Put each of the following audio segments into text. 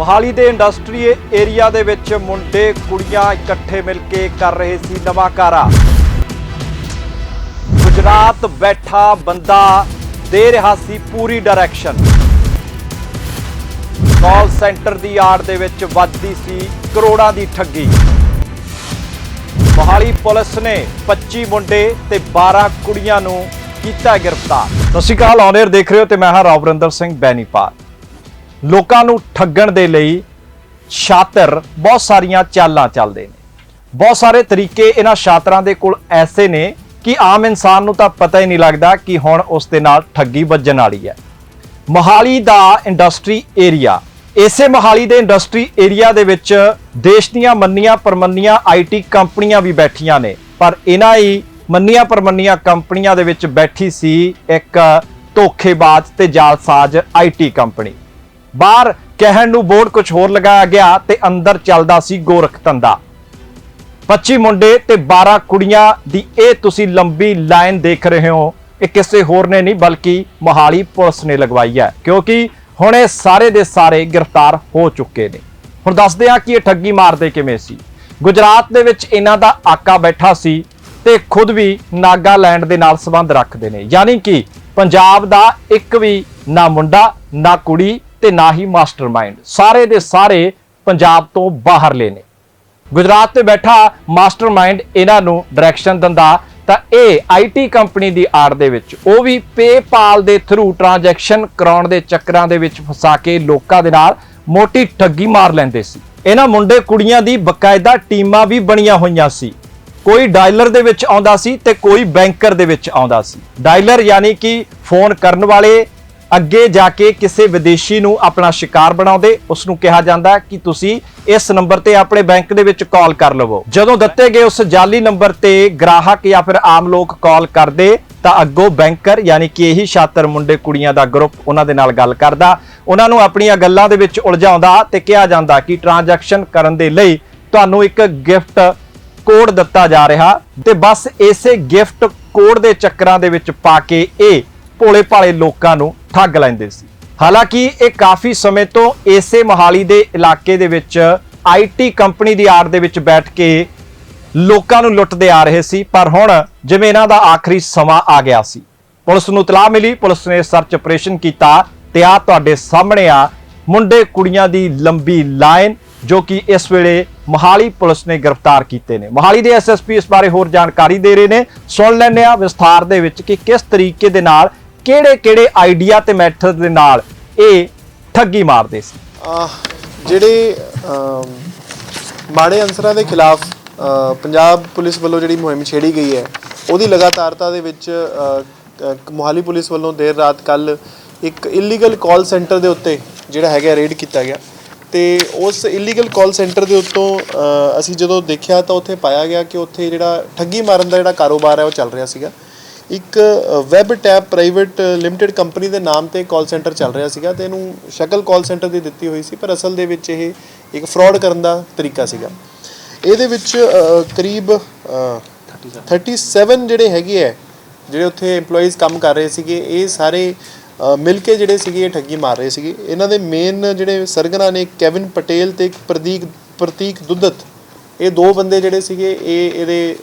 ਮੋਹਾਲੀ ਦੇ industry area ਦੇ ਵਿੱਚ ਮੁੰਡੇ ਕੁੜੀਆਂ ਇਕੱਠੇ ਮਿਲ ਕੇ ਕਰ ਰਹੇ ਸੀ ਨਵਾਕਾਰਾ ਗੁਜਰਾਤ ਬੈਠਾ ਬੰਦਾ ਦੇ ਰਿਹਾ ਸੀ ਪੂਰੀ ਡਾਇਰੈਕਸ਼ਨ ਕਾਲ ਸੈਂਟਰ ਦੀ ਆੜ ਦੇ ਵਿੱਚ ਵੱਜਦੀ ਸੀ ਕਰੋੜਾਂ ਦੀ ਠੱਗੀ। ਮੋਹਾਲੀ ਪੁਲਿਸ ਨੇ 25 ਮੁੰਡੇ ਤੇ 12 ਕੁੜੀਆਂ ਨੂੰ ਕੀਤਾ ਗ੍ਰਿਫਤਾਰ। ਸਤਿ ਸ਼੍ਰੀ ਅਕਾਲ ਔਨੇਰ ਦੇਖ ਰਹੇ ਹੋ ਤੇ ਮੈਂ ਹਾਂ ਰਵਰਿੰਦਰ ਸਿੰਘ, ਬੈਨੀਪਾਲ। ਲੋਕਾਂ ਨੂੰ ਠੱਗਣ ਦੇ ਲਈ ਛਾਤਰ ਬਹੁਤ ਸਾਰੀਆਂ ਚਾਲਾਂ ਚੱਲਦੇ ਨੇ। ਬਹੁਤ ਸਾਰੇ ਤਰੀਕੇ ਇਹਨਾਂ ਛਾਤਰਾਂ ਦੇ ਕੋਲ ਐਸੇ ਨੇ ਕਿ ਆਮ ਇਨਸਾਨ ਨੂੰ ਤਾਂ ਪਤਾ ਹੀ ਨਹੀਂ ਲੱਗਦਾ ਕਿ ਹੁਣ ਉਸ ਦੇ ਨਾਲ ਠੱਗੀ ਵੱਜਣ ਵਾਲੀ ਹੈ। ਮੋਹਾਲੀ ਦਾ ਇੰਡਸਟਰੀ ਏਰੀਆ, ਇਸੇ ਮੋਹਾਲੀ ਦੇ ਇੰਡਸਟਰੀ ਏਰੀਆ ਦੇ ਵਿੱਚ ਦੇਸ਼ ਦੀਆਂ ਮੰਨੀਆਂ ਪਰਮੰਨੀਆਂ ਆਈਟੀ ਕੰਪਨੀਆਂ ਵੀ ਬੈਠੀਆਂ ਨੇ। ਪਰ ਇਹਨਾਂ ਹੀ ਮੰਨੀਆਂ ਪਰਮੰਨੀਆਂ ਕੰਪਨੀਆਂ ਦੇ ਵਿੱਚ ਬੈਠੀ ਸੀ ਇੱਕ ਧੋਖੇਬਾਜ਼ ਤੇ ਜਾਲਸਾਜ਼ ਆਈਟੀ ਕੰਪਨੀ। ਬਾਹਰ ਕਹਿਣ ਨੂੰ ਬੋਰਡ ਕੁਝ ਹੋਰ ਲਗਾਇਆ ਗਿਆ ਤੇ ਅੰਦਰ ਚੱਲਦਾ ਸੀ ਗੋਰਖ ਧੰਦਾ। 25 ਮੁੰਡੇ ਤੇ 12 ਕੁੜੀਆਂ ਦੀ ਇਹ ਤੁਸੀਂ ਲੰਬੀ ਲਾਈਨ ਦੇਖ ਰਹੇ ਹੋ। ਇਹ ਕਿਸੇ ਹੋਰ ਨੇ ਨਹੀਂ, ਬਲਕਿ ਮੋਹਾਲੀ ਪੁਲਿਸ ਨੇ ਲਗਵਾਈ ਹੈ, ਕਿਉਂਕਿ ਹੁਣ ਇਹ ਸਾਰੇ ਦੇ ਸਾਰੇ ਗ੍ਰਿਫਤਾਰ ਹੋ ਚੁੱਕੇ ਨੇ। ਹੁਣ ਦੱਸਦੇ ਹਾਂ ਕਿ ਇਹ ਠੱਗੀ ਮਾਰਦੇ ਕਿਵੇਂ ਸੀ। ਗੁਜਰਾਤ ਦੇ ਵਿੱਚ ਇਹਨਾਂ ਦਾ ਆਕਾ ਬੈਠਾ ਸੀ ਤੇ ਖੁਦ ਵੀ ਨਾਗਾਲੈਂਡ ਦੇ ਨਾਲ ਸੰਬੰਧ ਰੱਖਦੇ ਨੇ। ਯਾਨੀ ਕਿ ਪੰਜਾਬ ਦਾ ਇੱਕ ਵੀ ਨਾ ਮੁੰਡਾ, ਨਾ ਕੁੜੀ ਤੇ ਨਾ ਹੀ ਮਾਸਟਰਮਾਈਂਡ। ਸਾਰੇ ਦੇ ਸਾਰੇ ਪੰਜਾਬ ਤੋਂ ਬਾਹਰਲੇ ਨੇ। ਗੁਜਰਾਤ ਤੇ ਬੈਠਾ ਮਾਸਟਰਮਾਈਂਡ ਇਹਨਾਂ ਨੂੰ ਡਾਇਰੈਕਸ਼ਨ ਦਿੰਦਾ ਤਾਂ ਇਹ ਆਈਟੀ ਕੰਪਨੀ ਦੀ ਆੜ ਦੇ ਵਿੱਚ, ਉਹ ਵੀ ਪੇਪਾਲ ਦੇ ਥਰੂ ਟ੍ਰਾਂਜੈਕਸ਼ਨ ਕਰਾਉਣ ਦੇ ਚੱਕਰਾਂ ਦੇ ਵਿੱਚ ਫਸਾ ਕੇ ਲੋਕਾਂ ਦੇ ਨਾਲ ਮੋਟੀ ਠੱਗੀ ਮਾਰ ਲੈਂਦੇ ਸੀ। ਇਹਨਾਂ ਮੁੰਡੇ ਕੁੜੀਆਂ ਦੀ ਬਕਾਇਦਾ ਟੀਮਾਂ ਵੀ ਬਣੀਆਂ ਹੋਈਆਂ ਸੀ। ਕੋਈ ਡਾਇਲਰ ਦੇ ਵਿੱਚ ਆਉਂਦਾ ਸੀ ਤੇ ਕੋਈ ਬੈਂਕਰ ਦੇ ਵਿੱਚ ਆਉਂਦਾ ਸੀ। ਡਾਇਲਰ ਯਾਨੀ ਕਿ ਫੋਨ ਕਰਨ ਵਾਲੇ ਅੱਗੇ ਜਾ ਕੇ ਕਿਸੇ ਵਿਦੇਸ਼ੀ ਨੂੰ ਆਪਣਾ ਸ਼ਿਕਾਰ ਬਣਾਉਂਦੇ ਉਸ ਨੂੰ ਕਿਹਾ ਜਾਂਦਾ ਕਿ ਤੁਸੀਂ ਇਸ ਨੰਬਰ ਤੇ ਆਪਣੇ ਬੈਂਕ ਦੇ ਵਿੱਚ ਕਾਲ ਕਰ ਲਵੋ। ਜਦੋਂ ਦਿੱਤੇ ਗਏ ਉਸ ਜਾਲੀ ਨੰਬਰ ਤੇ ਗ੍ਰਾਹਕ ਜਾਂ ਫਿਰ ਆਮ ਲੋਕ ਕਾਲ ਕਰਦੇ, ਤਾਂ ਅੱਗੋਂ ਬੈਂਕਰ ਯਾਨੀ ਕਿ ਇਹੀ ਛਾਤਰ ਮੁੰਡੇ ਕੁੜੀਆਂ ਦਾ ਗਰੁੱਪ ਉਹਨਾਂ ਦੇ ਨਾਲ ਗੱਲ ਕਰਦਾ। ਉਹਨਾਂ ਨੂੰ ਆਪਣੀਆਂ ਗੱਲਾਂ ਦੇ ਵਿੱਚ ਉਲਝਾਉਂਦਾ ਤੇ ਕਿਹਾ ਜਾਂਦਾ ਕਿ ਟ੍ਰਾਂਜੈਕਸ਼ਨ ਕਰਨ ਦੇ ਲਈ ਤੁਹਾਨੂੰ ਇੱਕ ਗਿਫਟ ਕੋਡ ਦਿੱਤਾ ਜਾ ਰਿਹਾ ਤੇ ਬਸ ਇਸੇ ਗਿਫਟ ਕੋਡ ਦੇ ਚੱਕਰਾਂ ਦੇ ਵਿੱਚ ਪਾ ਕੇ ਇਹ ਭੋਲੇ ਭਾਲੇ ਲੋਕਾਂ ਨੂੰ ਠੱਗ ਲੈਂਦੇ ਸੀ। ਹਾਲਾਂਕਿ ਇਹ ਕਾਫੀ ਸਮੇਂ ਤੋਂ ਇਸੇ ਮੋਹਾਲੀ ਦੇ ਇਲਾਕੇ ਦੇ ਵਿੱਚ ਆਈਟੀ ਕੰਪਨੀ ਦੀ ਆੜ ਦੇ ਵਿੱਚ ਬੈਠ ਕੇ ਲੋਕਾਂ ਨੂੰ ਲੁੱਟਦੇ ਆ ਰਹੇ ਸੀ, ਪਰ ਹੁਣ ਜਿਵੇਂ ਇਹਨਾਂ ਦਾ ਆਖਰੀ ਸਮਾਂ ਆ ਗਿਆ ਸੀ। ਪੁਲਿਸ ਨੂੰ ਇਤਲਾਹ ਮਿਲੀ, ਪੁਲਿਸ ਨੇ ਸਰਚ ਆਪਰੇਸ਼ਨ ਕੀਤਾ ਤੇ ਆ ਤੁਹਾਡੇ ਸਾਹਮਣੇ ਆ ਮੁੰਡੇ ਕੁੜੀਆਂ ਦੀ ਲੰਬੀ ਲਾਈਨ, ਜੋ ਕਿ ਇਸ ਵੇਲੇ ਮੋਹਾਲੀ ਪੁਲਿਸ ਨੇ ਗ੍ਰਿਫਤਾਰ ਕੀਤੇ ਨੇ। ਮੋਹਾਲੀ ਦੇ ਐਸਐਸਪੀ ਇਸ ਬਾਰੇ ਹੋਰ ਜਾਣਕਾਰੀ ਦੇ ਰਹੇ ਨੇ। ਸੁਣ ਲੈਂਦੇ ਆ ਵਿਸਥਾਰ ਦੇ ਵਿੱਚ ਕਿ ਕਿਸ ਤਰੀਕੇ ਦੇ ਨਾਲ ਕਿਹੜੇ-ਕਿਹੜੇ ਆਈਡੀਆ ਤੇ ਮੈਥਡ ਦੇ ਨਾਲ ਇਹ ਠੱਗੀ ਮਾਰਦੇ ਸੀ? ਜਿਹੜੇ ਮਾੜੇ ਅਨਸਰਾਂ ਦੇ ਖਿਲਾਫ ਪੰਜਾਬ ਪੁਲਿਸ ਵੱਲੋਂ ਜਿਹੜੀ ਮੁਹਿੰਮ ਛੇੜੀ ਗਈ ਹੈ, ਉਹਦੀ ਲਗਾਤਾਰਤਾ ਦੇ ਵਿੱਚ ਮੋਹਾਲੀ ਪੁਲਿਸ ਵੱਲੋਂ ਦੇਰ ਰਾਤ ਕੱਲ ਇੱਕ ਇਲੀਗਲ ਕਾਲ ਸੈਂਟਰ ਦੇ ਉੱਤੇ ਜਿਹੜਾ ਹੈਗਾ ਰੇਡ ਕੀਤਾ ਗਿਆ। ਤੇ ਉਸ ਇਲੀਗਲ ਕਾਲ ਸੈਂਟਰ ਦੇ ਉੱਤੋਂ ਅਸੀਂ ਜਦੋਂ ਦੇਖਿਆ ਤਾਂ ਉੱਥੇ ਪਾਇਆ ਗਿਆ ਕਿ ਉੱਥੇ ਜਿਹੜਾ ਠੱਗੀ ਮਾਰਨ ਦਾ ਜਿਹੜਾ ਕਾਰੋਬਾਰ ਹੈ, ਉਹ ਚੱਲ ਰਿਹਾ ਸੀਗਾ। ਇੱਕ web tap private limited company ਦੇ ਨਾਮ ਤੇ ਕਾਲ ਸੈਂਟਰ ਚੱਲ ਰਿਹਾ ਸੀਗਾ ਤੇ ਇਹਨੂੰ ਸ਼ਕਲ ਕਾਲ ਸੈਂਟਰ ਦੀ ਦਿੱਤੀ ਹੋਈ ਸੀ ਪਰ ਅਸਲ ਦੇ ਵਿੱਚ ਇਹ ਇੱਕ ਫਰਾਡ ਕਰਨ ਦਾ ਤਰੀਕਾ ਸੀਗਾ। ਇਹਦੇ ਵਿੱਚ ਕਰੀਬ ਅ, 37 ਜਿਹੜੇ ਹੈਗੇ ਹੈ ਜਿਹੜੇ ਉੱਥੇ EMPLOYEES ਕੰਮ ਕਰ ਰਹੇ ਸੀਗੇ ਇਹ ਸਾਰੇ ਮਿਲ ਕੇ ਜਿਹੜੇ ਸੀਗੇ ਇਹ ਠੱਗੀ ਮਾਰ ਰਹੇ ਸੀਗੇ। ਇਹਨਾਂ ਦੇ ਮੇਨ ਜਿਹੜੇ ਸਰਗਨਾ ਨੇ ਕੈਵਿਨ ਪਟੇਲ ਤੇ ਇੱਕ ਪ੍ਰਦੀਕ ਪ੍ਰਤੀਕ ਦੁੱਧਤ ਇਹ ਦੋ ਬੰਦੇ ਜਿਹੜੇ ਸੀਗੇ, ਇਹ ਇਹਦੇ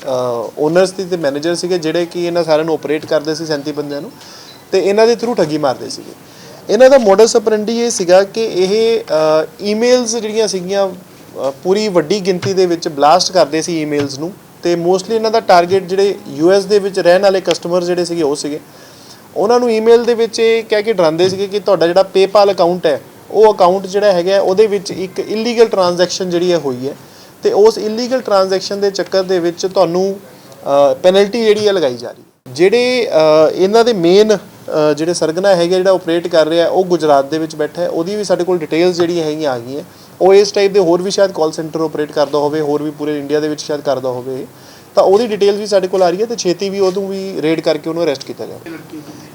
ਓਨਰਸ ਤੇ ਤੇ ਮੈਨੇਜਰ ਸੀਗੇ, ਜਿਹੜੇ ਕਿ ਇਹਨਾਂ ਸਾਰਿਆਂ ਨੂੰ ਆਪਰੇਟ ਕਰਦੇ ਸੀ 37 ਬੰਦਿਆਂ ਨੂੰ ਤੇ ਇਹਨਾਂ ਦੇ ਥਰੂ ਠੱਗੀ ਮਾਰਦੇ ਸੀਗੇ। ਇਹਨਾਂ ਦਾ ਮੋਡਸ ਆਪਰੈਂਡੀ ਇਹ ਸੀਗਾ ਕਿ ਇਹ ਈਮੇਲਸ ਜਿਹੜੀਆਂ ਸੀਗੀਆਂ ਪੂਰੀ ਵੱਡੀ ਗਿਣਤੀ ਦੇ ਵਿੱਚ ਬਲਾਸਟ ਕਰਦੇ ਸੀ ਈਮੇਲਸ ਨੂੰ ਤੇ ਮੋਸਟਲੀ ਇਹਨਾਂ ਦਾ ਟਾਰਗੇਟ ਜਿਹੜੇ ਯੂਐਸ ਦੇ ਵਿੱਚ ਰਹਿਣ ਵਾਲੇ ਕਸਟਮਰ ਜਿਹੜੇ ਸੀਗੇ, ਉਹ ਸੀਗੇ। ਉਹਨਾਂ ਨੂੰ ਈਮੇਲ ਦੇ ਵਿੱਚ ਇਹ ਕਹਿ ਕੇ ਡਰਾਉਂਦੇ ਸੀਗੇ ਕਿ ਤੁਹਾਡਾ ਜਿਹੜਾ ਪੇਪਾਲ ਅਕਾਊਂਟ ਹੈ, ਉਹ ਅਕਾਊਂਟ ਜਿਹੜਾ ਹੈਗਾ, ਉਹਦੇ ਵਿੱਚ ਇੱਕ ਇਲੀਗਲ ਟ੍ਰਾਂਜੈਕਸ਼ਨ ਜਿਹੜੀ ਹੈ ਹੋਈ ਹੈ। ਤੇ ਉਸ ਇਲੀਗਲ ਟ੍ਰਾਂਜੈਕਸ਼ਨ ਦੇ ਚੱਕਰ ਦੇ ਵਿੱਚ ਤੁਹਾਨੂੰ ਪੈਨਲਟੀ ਜਿਹੜੀ ਹੈ ਲਗਾਈ ਜਾ ਰਹੀ ਹੈ। ਜਿਹੜੇ ਇਹਨਾਂ ਦੇ ਮੇਨ ਜਿਹੜੇ ਸਰਗਨਾ ਹੈਗੇ ਜਿਹੜਾ ਆਪਰੇਟ ਕਰ ਰਿਹਾ, ਉਹ ਗੁਜਰਾਤ ਦੇ ਵਿੱਚ ਬੈਠਾ ਹੈ। ਉਹਦੀ ਵੀ ਸਾਡੇ ਕੋਲ ਡਿਟੇਲਸ ਜਿਹੜੀਆਂ ਹੈਗੀਆਂ ਆ ਗਈਆਂ। ਉਹ ਇਸ ਟਾਈਪ ਦੇ ਹੋਰ ਵੀ ਸ਼ਾਇਦ ਕਾਲ ਸੈਂਟਰ ਆਪਰੇਟ ਕਰਦਾ ਹੋਵੇ, ਹੋਰ ਵੀ ਪੂਰੇ ਇੰਡੀਆ ਦੇ ਵਿੱਚ ਸ਼ਾਇਦ ਕਰਦਾ ਹੋਵੇ। ਤਾਂ ਉਹਦੀ ਡਿਟੇਲਸ ਵੀ ਸਾਡੇ ਕੋਲ ਆ ਰਹੀ ਹੈ ਤੇ ਛੇਤੀ ਵੀ ਉਹਨੂੰ ਵੀ ਰੇਡ ਕਰਕੇ ਉਹਨੂੰ ਅਰੈਸਟ ਕੀਤਾ ਜਾਵੇ।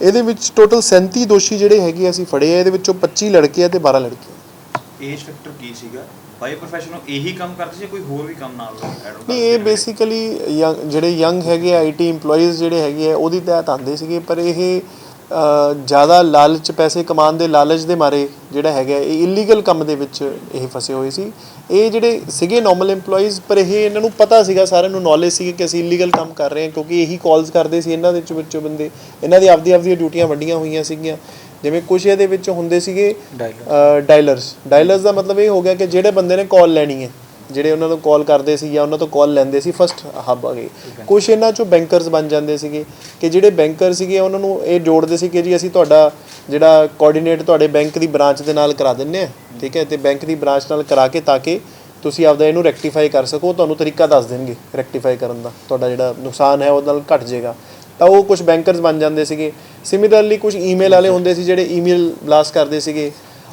ਇਹਦੇ ਵਿੱਚ ਟੋਟਲ 37 ਦੋਸ਼ੀ ਜਿਹੜੇ ਹੈਗੇ ਅਸੀਂ ਫੜੇ ਆ। ਇਹਦੇ ਵਿੱਚੋਂ 25 ਲੜਕੇ ਆ ਤੇ 12 ਲੜਕੀਆਂ। ਏਜ ਫੈਕਟਰ ਕੀ ਸੀਗਾ? ਬਾਈ ਪ੍ਰੋਫੈਸ਼ਨਲ ਇਹੀ ਕੰਮ ਕਰਦੇ ਸੀ ਕੋਈ ਹੋਰ ਵੀ ਕੰਮ ਨਾਲ ਐਡ ਨਹੀਂ ਇਹ ਬੇਸਿਕਲੀ ਜਿਹੜੇ ਯੰਗ ਹੈਗੇ ਆਈਟੀ EMPLOYEES ਜਿਹੜੇ ਹੈਗੇ ਆ ਉਹਦੀ ਤਹਿਤ ਆਉਂਦੇ ਸੀਗੇ ਪਰ ਇਹ ਜ਼ਿਆਦਾ ਲਾਲਚ ਪੈਸੇ ਕਮਾਉਣ ਦੇ ਲਾਲਚ ਦੇ ਮਾਰੇ ਜਿਹੜਾ ਹੈਗਾ ਇਹ ਇਲੀਗਲ ਕੰਮ ਦੇ ਵਿੱਚ ਇਹ ਫਸੇ ਹੋਏ ਸੀ। ਇਹ ਜਿਹੜੇ ਸੀਗੇ ਨਾਰਮਲ EMPLOYEES ਪਰ ਇਹ ਇਹਨਾਂ ਨੂੰ ਪਤਾ ਸੀਗਾ ਸਾਰਿਆਂ ਨੂੰ ਨੌਲੇਜ ਸੀ ਕਿ ਅਸੀਂ ਇਲੀਗਲ ਕੰਮ ਕਰ ਰਹੇ ਹਾਂ ਕਿਉਂਕਿ ਇਹੀ ਕਾਲਸ ਕਰਦੇ ਸੀ ਇਹਨਾਂ ਦੇ ਵਿੱਚ ਵਿੱਚੋਂ ਬੰਦੇ। ਇਹਨਾਂ ਦੀ ਆਪਦੀ ਆਪਦੀਆਂ ਡਿਊਟੀਆਂ ਵੱਡੀਆਂ ਹੋਈਆਂ ਸੀਗੀਆਂ। ਜਿਵੇਂ ਕੁਝ ਇਹਦੇ ਵਿੱਚ ਹੁੰਦੇ ਸੀਗੇ ਡਾਇਲਰਸ ਡਾਇਲਰਸ ਦਾ ਮਤਲਬ ਇਹ ਹੋ ਗਿਆ ਕਿ ਜਿਹੜੇ ਬੰਦੇ ਨੇ ਕਾਲ ਲੈਣੀ ਹੈ ਜਿਹੜੇ ਉਹਨਾਂ ਨੂੰ ਕਾਲ ਕਰਦੇ ਸੀ ਜਾਂ ਉਹਨਾਂ ਤੋਂ ਕਾਲ ਲੈਂਦੇ ਸੀ ਫਸਟ ਹੱਬ ਆ ਗਏ ਕੁਝ ਇਹਨਾਂ ਚੋਂ ਬੈਂਕਰਸ ਬਣ ਜਾਂਦੇ ਸੀਗੇ ਕਿ ਜਿਹੜੇ ਬੈਂਕਰ ਸੀਗੇ, ਉਹਨਾਂ ਨੂੰ ਇਹ ਜੋੜਦੇ ਸੀ ਕਿ ਜੀ ਅਸੀਂ ਤੁਹਾਡਾ ਜਿਹੜਾ ਕੋਆਰਡੀਨੇਟ ਤੁਹਾਡੇ ਬੈਂਕ ਦੀ ਬ੍ਰਾਂਚ ਦੇ ਨਾਲ ਕਰਾ ਦਿੰਨੇ ਆ ਠੀਕ ਹੈ, ਤੇ ਬੈਂਕ ਦੀ ਬ੍ਰਾਂਚ ਨਾਲ ਕਰਾ ਕੇ ਤਾਂ ਕਿ ਤੁਸੀਂ ਆਪਦਾ ਇਹਨੂੰ ਰੈਕਟੀਫਾਈ ਕਰ ਸਕੋ ਤੁਹਾਨੂੰ ਤਰੀਕਾ ਦੱਸ ਦੇਣਗੇ ਰੈਕਟੀਫਾਈ ਕਰਨ ਦਾ, ਤੁਹਾਡਾ ਜਿਹੜਾ ਨੁਕਸਾਨ ਹੈ ਉਹਦੇ ਨਾਲ ਘਟ ਜਾਏਗਾ। ਤਾਂ ਉਹ ਕੁਝ ਬੈਂਕਰਸ ਬਣ ਜਾਂਦੇ ਸੀਗੇ। ਸਿਮਿਲਰਲੀ ਕੁਝ ਈਮੇਲ ਵਾਲੇ ਹੁੰਦੇ ਸੀ ਜਿਹੜੇ ਈਮੇਲ ਬਲਾਸਟ ਕਰਦੇ ਸੀਗੇ।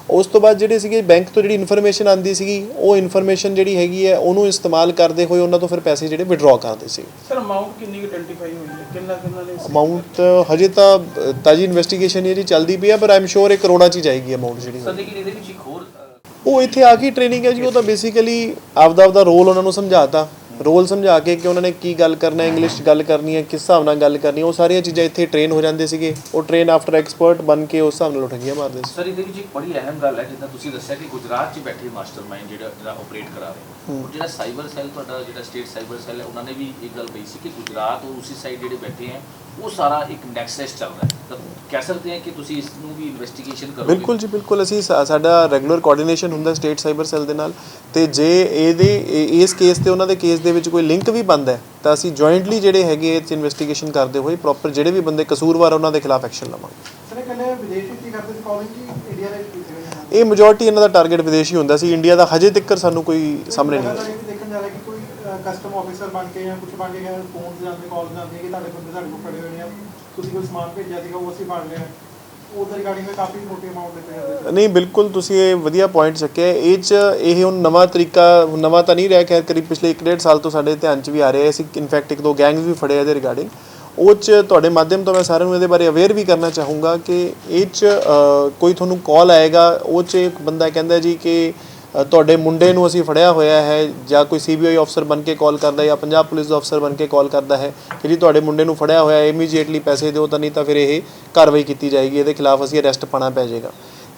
ਉਸ ਤੋਂ ਬਾਅਦ ਜਿਹੜੇ ਸੀਗੇ ਬੈਂਕ ਤੋਂ ਜਿਹੜੀ ਇਨਫੋਰਮੇਸ਼ਨ ਆਂਦੀ ਸੀਗੀ ਉਹ ਇਨਫੋਰਮੇਸ਼ਨ ਜਿਹੜੀ ਹੈਗੀ ਹੈ ਉਹਨੂੰ ਇਸਤੇਮਾਲ ਕਰਦੇ ਹੋਏ ਉਹਨਾਂ ਤੋਂ ਫਿਰ ਪੈਸੇ ਜਿਹੜੇ ਵਿਡਰਾਅ ਕਰਦੇ ਸੀ। ਸਰ ਅਮਾਉਂਟ ਕਿੰਨੀ ਆਇਡੈਂਟੀਫਾਈ ਹੋਈ ਹੈ? ਕਿੰਨਾ ਕਿੰਨਾ ਨੇ ਅਮਾਉਂਟ ਹਜੇ ਤਾਂ ਤਾਜੀ ਇਨਵੈਸਟੀਗੇਸ਼ਨ ਇਹਦੀ ਚੱਲਦੀ ਪਈ ਆ ਪਰ ਆਮ ਸ਼ੋਰ ਇਹ ਕਰੋੜਾਂ ਚ ਹੀ ਜਾਏਗੀ ਅਮਾਉਂਟ ਜਿਹੜੀ ਸਰ ਲੇਕਿਨ ਇਹਦੇ ਵਿੱਚ ਇੱਕ ਹੋਰ ਉਹ ਇੱਥੇ ਆ ਕੇ ਟ੍ਰੇਨਿੰਗ ਹੈ ਜੀ ਉਹ ਤਾਂ ਬੇਸਿਕਲੀ ਆਪਦਾ ਆਪਦਾ ਰੋਲ ਉਹਨਾਂ ਨੂੰ ਸਮਝਾਤਾ। ਰੋਲ ਸਮਝਾ ਕੇ ਕਿ ਉਹਨਾਂ ਨੇ ਕੀ ਗੱਲ ਕਰਨਾ ਹੈ ਇੰਗਲਿਸ਼ 'ਚ ਗੱਲ ਕਰਨੀ ਹੈ ਕਿਸ ਹਿਸਾਬ ਨਾਲ ਗੱਲ ਕਰਨੀ ਉਹ ਸਾਰੀਆਂ ਚੀਜ਼ਾਂ ਇੱਥੇ ਟ੍ਰੇਨ ਹੋ ਜਾਂਦੇ ਸੀਗੇ। ਉਹ ਟ੍ਰੇਨ ਆਫਟਰ ਐਕਸਪਰਟ ਬਣ ਕੇ ਉਸ ਹਿਸਾਬ ਨਾਲ ਉਠਗੀਆਂ ਮਾਰਦੇ ਸੀ। ਸਰ ਇਹਦੇ ਵਿੱਚ ਇੱਕ ਬੜੀ ਅਹਿਮ ਗੱਲ ਹੈ ਜਿੱਦਾਂ ਤੁਸੀਂ ਦੱਸਿਆ ਕਿ ਗੁਜਰਾਤ 'ਚ ਬੈਠੇ ਮਾਸਟਰਮਾਈਂਡ ਜਿਹੜਾ ਜਿਹੜਾ ਆਪਰੇਟ ਕਰਾ ਰਹੇ ਉਹ ਜਿਹੜਾ ਸਾਈਬਰ ਸੈੱਲ ਤੁਹਾਡਾ ਜਿਹੜਾ ਸਟੇਟ ਸਾਈਬਰ ਸੈੱਲ ਹੈ ਉਹਨਾਂ ਨੇ ਵੀ ਇੱਕ ਗੱਲ ਕਹੀ ਸੀ ਕਿ ਗੁਜਰਾਤ ਔਰ ਉਸੇ ਸਾਈਡ ਜਿਹੜੇ ਬੈਠੇ ਹੈ ਉਹ ਸਾਰਾ ਇੱਕ ਨੈਕਸਸ ਚੱਲ ਰਿਹਾ ਹੈ। ਤਾਂ ਕਹਿ ਸਕਦੇ ਹਾਂ ਕਿ ਤੁਸੀਂ ਇਸ ਨੂੰ ਵੀ ਇਨਵੈਸਟੀਗੇਸ਼ਨ ਕਰੋਗੇ। ਬਿਲਕੁਲ ਜੀ ਬਿਲਕੁਲ। ਅਸੀਂ ਸਾ- ਸਾਡਾ ਰੈਗੂਲਰ ਕੋਆਰਡੀਨੇਸ਼ਨ ਹੁੰਦਾ ਸਟੇਟ ਸਾਈਬਰ ਸੈੱਲ ਦੇ ਨਾਲ। ਤੇ ਜੇ ਇਹਦੇ ਇਹ- ਇਸ ਕੇਸ ਤੇ ਉਹਨਾਂ ਦੇ ਕੇਸ ਦੇ ਵਿੱਚ ਕੋਈ ਲਿੰਕ ਵੀ ਬੰਦ ਹੈ ਤਾਂ ਅਸੀਂ ਜੁਆਇੰਟਲੀ ਜਿਹੜੇ ਹੈਗੇ ਇਹ 'ਚ ਇਨਵੈਸਟੀਗੇਸ਼ਨ ਕਰਦੇ ਹੋਏ ਪ੍ਰੋਪਰ ਜਿਹੜੇ ਵੀ ਬੰਦੇ ਕਸੂਰਵਾਰ ਉਹਨਾਂ ਦੇ ਖਿਲਾਫ ਐਕਸ਼ਨ ਲਵਾਂਗੇ। ਸਰ ਕਹਿੰਦੇ ਵਿਦੇਸ਼ ਵਿੱਚ ਹੀ ਕਰਦੇ ਸੀ? ਕਾਲਿੰਗ ਜੀ ਇੰਡੀਆ ਦੇ ਵਿੱਚ ਵੀ ਸੀਗੇ ਇਹ ਮੈਜੋਰਟੀ ਇਹਨਾਂ ਦਾ ਟਾਰਗੇਟ ਵਿਦੇਸ਼ੀ ਹੁੰਦਾ ਸੀ। ਇੰਡੀਆ ਦਾ ਹਜੇ ਤੱਕ ਸਾਨੂੰ ਕੋਈ ਸਾਹਮਣੇ ਨਹੀਂ ਆਇਆ ਲਗਾਤਾਰ ਇਹ ਵੀ ਦੇਖਣ ਜਾ ਰਿਹਾ ਕਿ ਕੋਈ ਕਸਟਮ ਆਫੀਸਰ ਬਣ ਕੇ ਜਾਂ ਕੁਝ ਬਣ ਕੇ ਫੋਨ ਜਾਂਦੇ ਕਾਲ ਜਾਂਦੇ ਕਿ ਤੁਹਾਡੇ ਬੰਦੇ ਸਾਡੇ ਕੋਲ ਖੜੇ ਹੋਏ ਨੇ ਤੁਸੀਂ ਕੋਈ ਸਮਾਨ ਭੇਜਿਆ ਸੀਗਾ, ਉਹ ਅਸੀਂ ਫੜ ਲਿਆ। ਉਹਦੇ ਰਿਗਾਰਡਿੰਗ ਕਾਫੀ ਮੋਟੀ ਅਮਾਉਂਟ ਦਿੱਤੇ ਜਾਂਦੇ ਨਹੀਂ, ਬਿਲਕੁਲ ਤੁਸੀਂ ਇਹ ਵਧੀਆ ਪੁਆਇੰਟ ਚੱਕਿਆ। ਇਹ ਚ ਇਹ ਹੁਣ ਨਵਾਂ ਤਰੀਕਾ, ਨਵਾਂ ਤਾਂ ਨਹੀਂ ਰਿਹਾ, ਖੈਰ ਕਰੀਬ ਪਿਛਲੇ 1.5 ਸਾਲ ਤੋਂ ਸਾਡੇ ਧਿਆਨ ਚ ਵੀ ਆ ਰਿਹਾ ਹੈ। ਅਸੀਂ ਇਨਫੈਕਟ ਇੱਕ ਦੋ ਗੈਂਗਸ ਵੀ ਫੜੇ ਇਹਦੇ ਰਿਗਾਰਡਿੰਗ ਉਹ ਚ ਤੁਹਾਡੇ ਮਾਧਿਅਮ ਤੋਂ ਮੈਂ ਸਾਰਿਆਂ ਨੂੰ ਇਹਦੇ ਬਾਰੇ ਅਵੇਅਰ ਵੀ ਕਰਨਾ ਚਾਹੂੰਗਾ ਕਿ ਇਹ ਚ ਕੋਈ ਤੁਹਾਨੂੰ ਕਾਲ ਆਏਗਾ, ਉਹ ਚ ਇੱਕ ਬੰਦਾ ਕਹਿੰਦਾ ਜੀ ਕਿ ਤੁਹਾਡੇ ਮੁੰਡੇ ਨੂੰ ਅਸੀਂ ਫੜਿਆ ਹੋਇਆ ਹੈ ਜਾਂ ਕੋਈ ਸੀਬੀਆਈ ਅਫਸਰ ਬਣ ਕੇ ਕਾਲ ਕਰਦਾ ਜਾਂ ਪੰਜਾਬ ਪੁਲਿਸ ਦਾ ਅਫਸਰ ਬਣ ਕੇ ਕਾਲ ਕਰਦਾ ਹੈ ਕਿ ਜੀ ਤੁਹਾਡੇ ਮੁੰਡੇ ਨੂੰ ਫੜਿਆ ਹੋਇਆ ਹੈ ਇਮੀਡੀਏਟਲੀ ਪੈਸੇ ਦਿਓ ਤਾਂ ਨਹੀਂ ਤਾਂ ਫਿਰ ਇਹ ਕਾਰਵਾਈ ਕੀਤੀ ਜਾਏਗੀ, ਇਹਦੇ ਖਿਲਾਫ ਅਸੀਂ ਅਰੈਸਟ ਪਾਣਾ ਪੈ ਜਾਏਗਾ।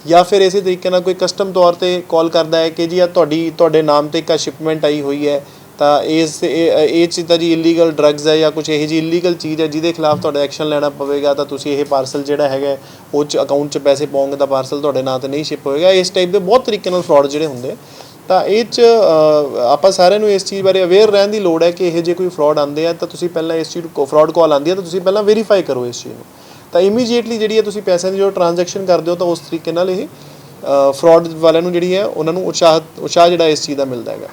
ਜਾਂ ਫਿਰ ਇਸੇ ਤਰੀਕੇ ਨਾਲ ਕੋਈ ਕਸਟਮ ਤੌਰ ਤੇ ਕਾਲ ਕਰਦਾ ਹੈ ਕਿ ਜੀ ਆ ਤੁਹਾਡੀ, ਤੁਹਾਡੇ ਨਾਮ ਤੇ ਇੱਕ ਸ਼ਿਪਮੈਂਟ ਆਈ ਹੋਈ ਹੈ ਤਾਂ ਇਸ ਇਹ ਇਹ ਚੀਜ਼ ਤਾਂ ਜੀ ਇਲੀਗਲ ਡਰੱਗਸ ਹੈ ਜਾਂ ਕੁਝ ਇਹੋ ਜਿਹੀ ਇਲੀਗਲ ਚੀਜ਼ ਹੈ ਜਿਹਦੇ ਖਿਲਾਫ ਤੁਹਾਡਾ ਐਕਸ਼ਨ ਲੈਣਾ ਪਵੇਗਾ ਤਾਂ ਤੁਸੀਂ ਇਹ ਪਾਰਸਲ ਜਿਹੜਾ ਹੈਗਾ ਉਹ ਚ ਅਕਾਊਂਟ 'ਚ ਪੈਸੇ ਪਾਉਂਗੇ ਤਾਂ ਪਾਰਸਲ ਤੁਹਾਡੇ ਨਾਂ ਤੇ ਨਹੀਂ ਸ਼ਿਪ ਹੋਏਗਾ। ਇਸ ਟਾਈਪ ਦੇ ਬਹੁਤ ਤਰੀਕੇ ਨਾਲ ਫਰਾਡ ਜਿਹੜੇ ਹੁੰਦੇ ਆ। ਤਾਂ ਇਹ 'ਚ ਆਪਾਂ ਸਾਰਿਆਂ ਨੂੰ ਇਸ ਚੀਜ਼ ਬਾਰੇ ਅਵੇਅਰ ਰਹਿਣ ਦੀ ਲੋੜ ਹੈ ਕਿ ਇਹ ਜੇ ਕੋਈ ਫਰਾਡ ਆਉਂਦੇ ਆ ਤਾਂ ਤੁਸੀਂ ਪਹਿਲਾਂ ਇਸ ਚੀਜ਼ ਨੂੰ ਫਰਾਡ ਕਾਲ ਆਉਂਦੀ ਹੈ ਤਾਂ ਤੁਸੀਂ ਪਹਿਲਾਂ ਵੈਰੀਫਾਈ ਕਰੋ ਇਸ ਚੀਜ਼ ਨੂੰ। ਤਾਂ ਇਮੀਡੀਏਟਲੀ ਜਿਹੜੀ ਹੈ ਤੁਸੀਂ ਪੈਸਿਆਂ ਦੀ ਜੋ ਟ੍ਰਾਂਜੈਕਸ਼ਨ ਕਰਦੇ ਹੋ ਤਾਂ ਉਸ ਤਰੀਕੇ ਨਾਲ ਇਹ ਫਰਾਡ ਵਾਲਿਆਂ ਨੂੰ ਜਿਹੜੀ ਹੈ, ਉਹਨਾਂ ਨੂੰ ਉਤਸ਼ਾਹ ਉਤਸ਼ਾਹ ਜਿਹੜਾ ਇਸ ਚੀਜ਼ ਦਾ ਮਿਲਦਾ ਹੈਗਾ।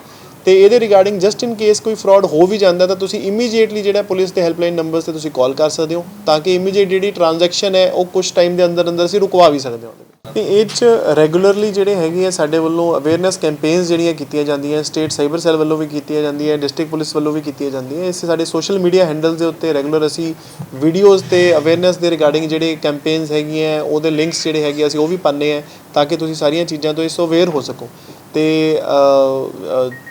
ਤੇ ਇਹਦੇ ਰਿਗਾਰਡਿੰਗ ਜਸਟ ਇਨ ਕੇਸ ਕੋਈ ਫਰਾਡ ਹੋ ਵੀ ਜਾਂਦਾ ਤਾਂ ਤੁਸੀਂ ਇਮੀਡੀਏਟਲੀ ਜਿਹੜਾ ਪੁਲਿਸ ਦੇ ਹੈਲਪਲਾਈਨ ਨੰਬਰਸ ਤੇ ਤੁਸੀਂ ਕਾਲ ਕਰ ਸਕਦੇ ਹੋ ਤਾਂ ਕਿ ਇਮੀਡੀਏਟ ਜਿਹੜੀ ਟ੍ਰਾਂਜੈਕਸ਼ਨ ਹੈ ਉਹ ਕੁਝ ਟਾਈਮ ਦੇ ਅੰਦਰ ਅੰਦਰ ਅਸੀਂ ਰੁਕਵਾ ਵੀ ਸਕਦੇ ਹਾਂ ਤੇ ਇਹ ਚ ਰੈਗੂਲਰਲੀ ਜਿਹੜੇ ਹੈਗੇ ਆ ਸਾਡੇ ਵੱਲੋਂ ਅਵੇਅਰਨੈਸ ਕੈਂਪੇਨਸ ਜਿਹੜੀਆਂ ਕੀਤੀਆਂ ਜਾਂਦੀਆਂ ਸਟੇਟ ਸਾਈਬਰ ਸੈੱਲ ਵੱਲੋਂ ਵੀ ਕੀਤੀਆਂ ਜਾਂਦੀਆਂ ਡਿਸਟ੍ਰਿਕਟ ਪੁਲਿਸ ਵੱਲੋਂ ਵੀ ਕੀਤੀਆਂ ਜਾਂਦੀਆਂ। ਇਸ ਸਾਡੇ ਸੋਸ਼ਲ ਮੀਡੀਆ ਹੈਂਡਲਸ ਦੇ ਉੱਤੇ ਰੈਗੂਲਰ ਅਸੀਂ ਵੀਡੀਓਜ਼ ਤੇ ਅਵੇਅਰਨੈਸ ਦੇ ਰਿਗਾਰਡਿੰਗ ਜਿਹੜੇ ਕੈਂਪੇਨਸ ਹੈਗੀਆਂ, ਉਹਦੇ ਲਿੰਕਸ ਜਿਹੜੇ ਹੈਗੇ ਅਸੀਂ ਉਹ ਵੀ ਪਾਉਂਦੇ ਆ ਤਾਂ ਕਿ ਤੁਸੀਂ ਸਾਰੀਆਂ ਚੀਜ਼ਾਂ ਤੋਂ ਇਸ ਤੋਂ ਅਵੇਅਰ ਹੋ ਸਕੋ। ਤੇ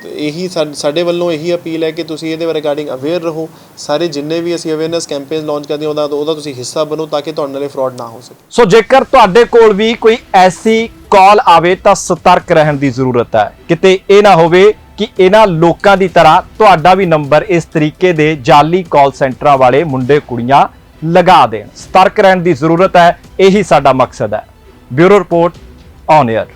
ਇਹੀ ਸਾ- ਸਾਡੇ ਵੱਲੋਂ ਇਹੀ ਅਪੀਲ ਹੈ ਕਿ ਤੁਸੀਂ ਇਹਦੇ ਰਿਗਾਰਡਿੰਗ ਅਵੇਅਰ ਰਹੋ। ਸਾਰੇ ਜਿੰਨੇ ਵੀ ਅਸੀਂ ਅਵੇਅਰਨੈਸ ਕੈਂਪੇਨ ਲਾਂਚ ਕਰਦੇ ਹਾਂ, ਉਹਦਾ ਉਹਦਾ ਤੁਸੀਂ ਹਿੱਸਾ ਬਣੋ ਤਾਂ ਕਿ ਤੁਹਾਡੇ ਨਾਲ ਫਰਾਡ ਨਾ ਹੋ ਸਕੇ। ਸੋ ਜੇਕਰ ਤੁਹਾਡੇ ਕੋਲ ਵੀ ਕੋਈ ਐਸੀ ਕਾਲ ਆਵੇ ਤਾਂ ਸਤਰਕ ਰਹਿਣ ਦੀ ਜ਼ਰੂਰਤ ਹੈ। ਕਿਤੇ ਇਹ ਨਾ ਹੋਵੇ ਕਿ ਇਹਨਾਂ ਲੋਕਾਂ ਦੀ ਤਰ੍ਹਾਂ ਤੁਹਾਡਾ ਵੀ ਨੰਬਰ ਇਸ ਤਰੀਕੇ ਦੇ ਜਾਲੀ ਕਾਲ ਸੈਂਟਰਾਂ ਵਾਲੇ ਮੁੰਡੇ ਕੁੜੀਆਂ ਲਗਾ ਦੇਣ। ਸਤਰਕ ਰਹਿਣ ਦੀ ਜ਼ਰੂਰਤ ਹੈ, ਇਹੀ ਸਾਡਾ ਮਕਸਦ ਹੈ। Bureau report on air